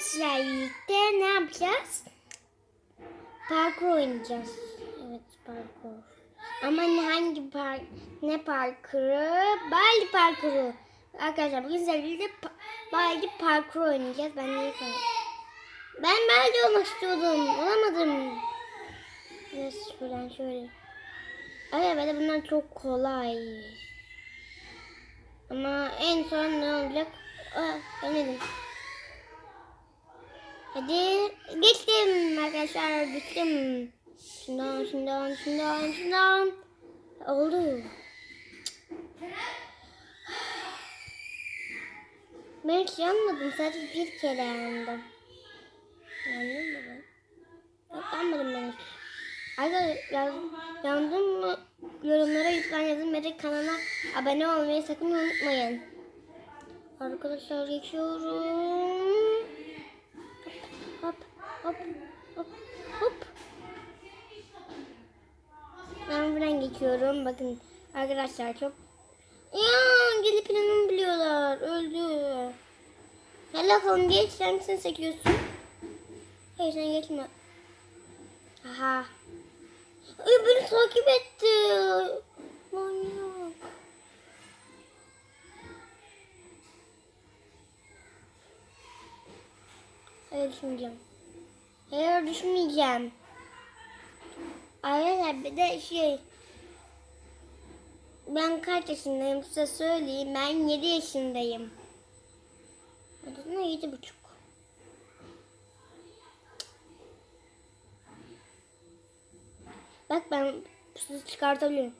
sizlerle birlikte ne yapacağız? Parkur oynayacağız. Evet parkur. Ama ne hangi park, ne parkuru? Bali parkuru. Arkadaşlar bugün sizlerle pa- Bali parkur oynayacağız. Ben niye Ben Bali olmak istiyordum. Olamadım. Evet şuradan şöyle. Evet bunlar çok kolay. Ama en son ne olacak? Aa, denedim. Hadi geçtim arkadaşlar geçtim. Şundan şundan şundan şundan. Oldu. Ben hiç yanmadım sadece bir kere yandım. Yandım mı ben? Yok yanmadım ben hiç. Arkadaşlar yandım mı yorumlara lütfen yazın ve de kanala abone olmayı sakın unutmayın. Arkadaşlar geçiyorum. Hop hop hop. Ben buradan geçiyorum. Bakın arkadaşlar çok ya geri planımı biliyorlar. Öldü. Gel bakalım geç. Sen misin sekiyorsun? Hayır sen geçme. Aha. Ay beni takip etti. Manyak. Hayır düşmeyeceğim. Hayır düşmeyeceğim. Arkadaşlar bir de şey. Ben kaç yaşındayım size söyleyeyim. Ben 7 yaşındayım. Aslında yedi buçuk. Bak ben sizi çıkartabiliyorum.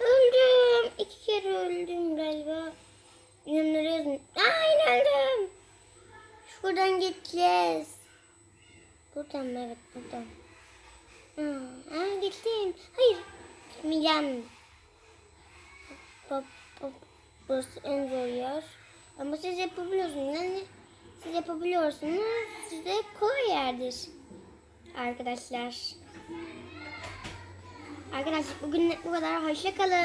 öldüm. İki kere öldüm galiba. Yazın. Ay öldüm. Şuradan gideceğiz. Buradan mı? Evet buradan. Aa, gittim. Hayır. Gitmeyeceğim. Hop, hop. Burası en zor yer. Ama siz yapabiliyorsunuz. Yani siz yapabiliyorsunuz. Size kolay yerdir. Arkadaşlar. Arkadaşlar bugün bu kadar. Hoşça kalın.